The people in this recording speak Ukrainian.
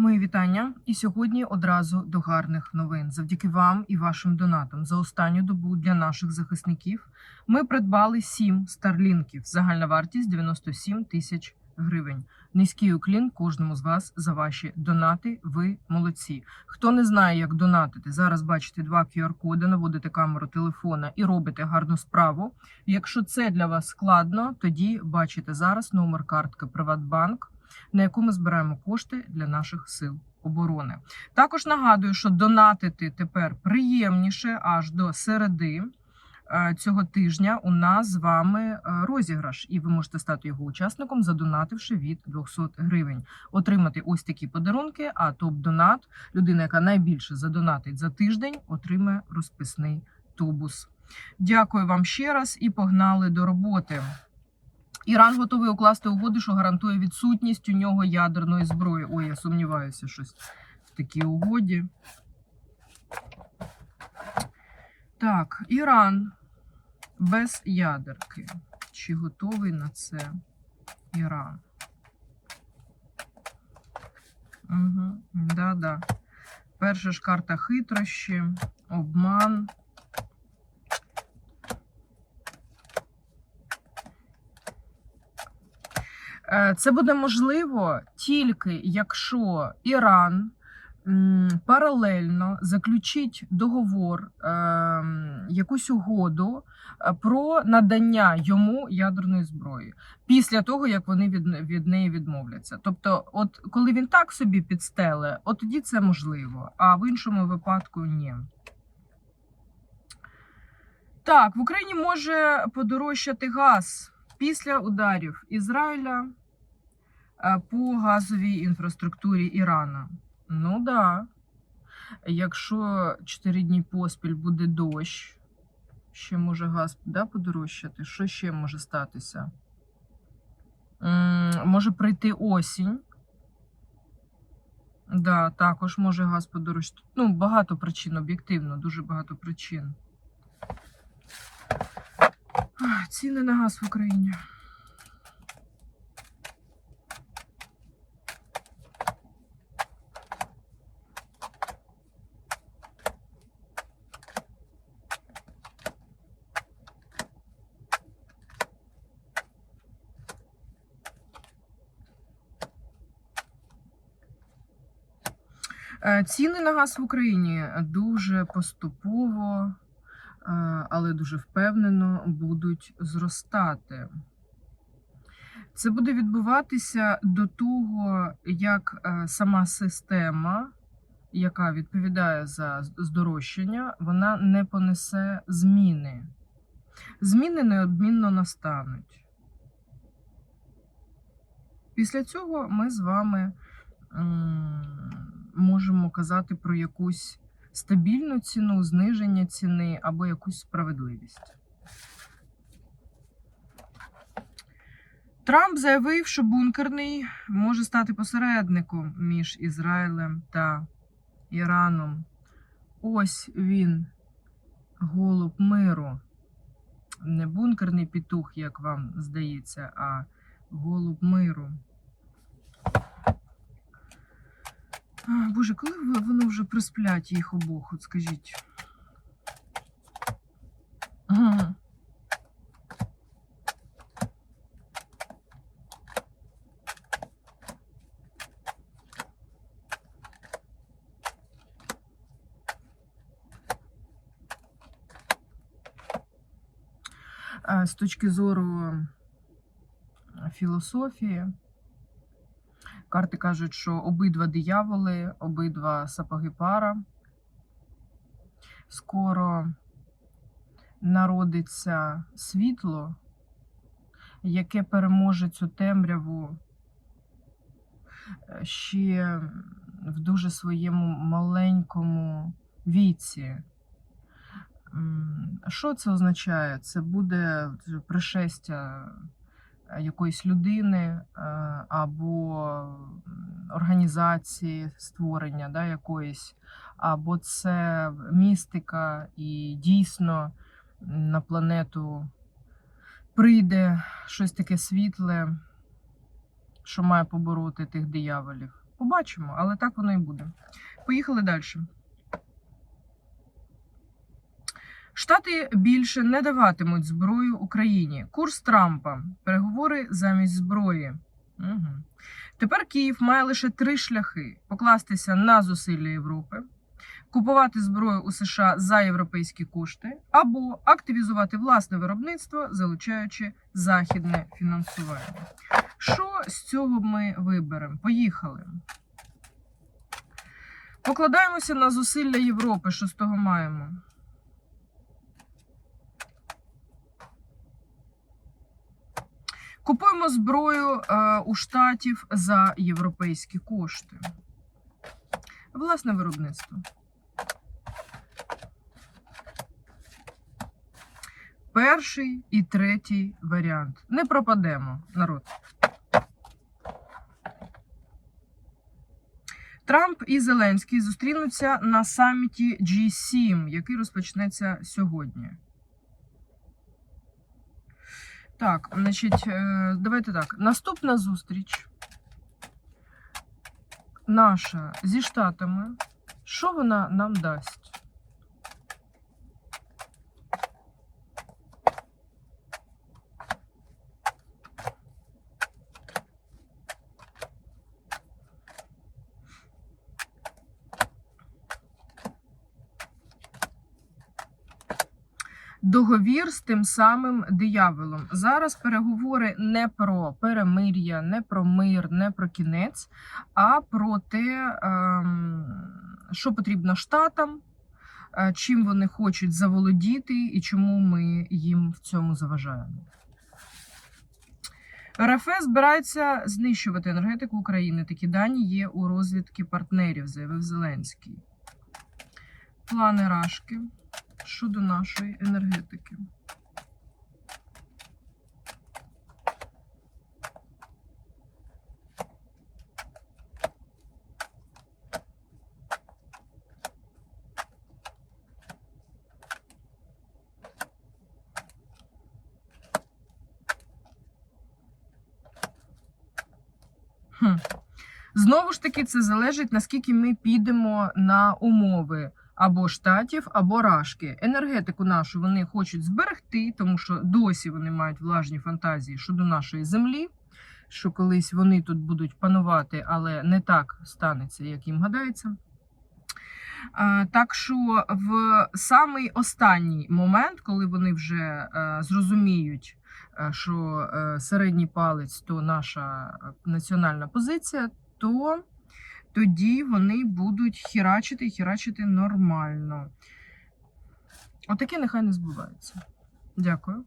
Мої вітання. І сьогодні одразу до гарних новин. Завдяки вам і вашим донатам за останню добу для наших захисників ми придбали сім старлінків. Загальна вартість 97 тисяч гривень. Низький уклін кожному з вас за ваші донати. Ви молодці. Хто не знає, як донатити, зараз бачите два QR-коди, наводите камеру телефона і робите гарну справу. Якщо це для вас складно, тоді бачите зараз номер картки Приватбанк на яку ми збираємо кошти для наших сил оборони. Також нагадую, що донатити тепер приємніше аж до середи. е, Цього тижня у нас з вами е, розіграш, і ви можете стати його учасником, задонативши від 200 гривень. Отримати ось такі подарунки. А топ-донат, людина, яка найбільше задонатить за тиждень, отримає розписний тубус. Дякую вам ще раз і погнали до роботи. Іран готовий укласти угоду, що гарантує відсутність у нього ядерної зброї. Ой, я сумніваюся, щось в такій угоді. Так, Іран без ядерки. Чи готовий на це Іран? Угу, да-да. Перша ж карта хитрощі, обман. Це буде можливо тільки якщо Іран паралельно заключить договор, ем, якусь угоду е, про надання йому ядерної зброї після того, як вони від, від неї відмовляться. Тобто, от коли він так собі підстеле, от тоді це можливо, а в іншому випадку ні. Так, в Україні може подорожчати газ після ударів Ізраїля е, по газовій інфраструктурі Ірана. Ну да. Якщо 4 дні поспіль буде дощ, ще може газ да, подорожчати. Що ще може статися? Може прийти осінь. Да, також може газ подорожчати. Ну, багато причин, об'єктивно, дуже багато причин. Ціни на газ в Україні. Ціни на газ в Україні дуже поступово, е, але дуже впевнено будуть зростати. Це буде відбуватися до того, як е, сама система, яка відповідає за здорожчання, вона не понесе зміни. Зміни неодмінно настануть. Після цього ми з вами можемо казати про якусь стабільну ціну, зниження ціни або якусь справедливість. Трамп заявив, що бункерний може стати посередником між Ізраїлем та Іраном. Ось він, голуб миру. Не бункерний петух, як вам здається, а голуб миру. А, Боже, коли ви- воно вже присплять їх обох, от скажіть. Ага. Е, З точки зору філософії, Карти кажуть, що обидва дияволи, обидва сапоги пара. Скоро народиться світло, яке переможе цю темряву е, ще в дуже своєму маленькому віці. Що це означає? Це буде пришестя якоїсь людини е, або організації створення да, якоїсь, або це містика, і дійсно на планету прийде щось таке світле, що має побороти тих дияволів. Побачимо, але так воно і буде. Поїхали далі. Штати більше не даватимуть зброю Україні. Курс Трампа. Переговори замість зброї. Угу. Тепер Київ має лише три шляхи: покластися на зусилля Європи, купувати зброю у США за європейські кошти, або активізувати власне виробництво, залучаючи західне фінансування. Що з цього ми виберемо? Поїхали. Покладаємося на зусилля Європи. Що з того маємо? Купуємо зброю е, у штатів за європейські кошти. Власне виробництво. Перший і третій варіант. Не пропадемо, народ. Трамп і Зеленський зустрінуться на саміті G7, який розпочнеться сьогодні. Так, значить, е, давайте так. Наступна зустріч наша зі Штатами. Що вона нам дасть? Договір з тим самим дияволом. Зараз переговори не про перемир'я, не про мир, не про кінець, а про те, ем, що потрібно штатам, е, чим вони хочуть заволодіти і чому ми їм в цьому заважаємо. РФ збирається знищувати енергетику України. Такі дані є у розвідки партнерів, заявив Зеленський. Плани Рашки щодо нашої енергетики. Знову ж таки, це залежить наскільки ми підемо на умови або штатів, або рашки. Енергетику нашу вони хочуть зберегти, тому що досі вони мають влажні фантазії щодо нашої землі. Що колись вони тут будуть панувати, але не так станеться, як їм гадається. Так що в самий останній момент, коли вони вже е, зрозуміють, е, що е, середній палець то наша національна позиція, то тоді вони будуть хірачити і хірачити нормально. Отаке нехай не збувається. Дякую.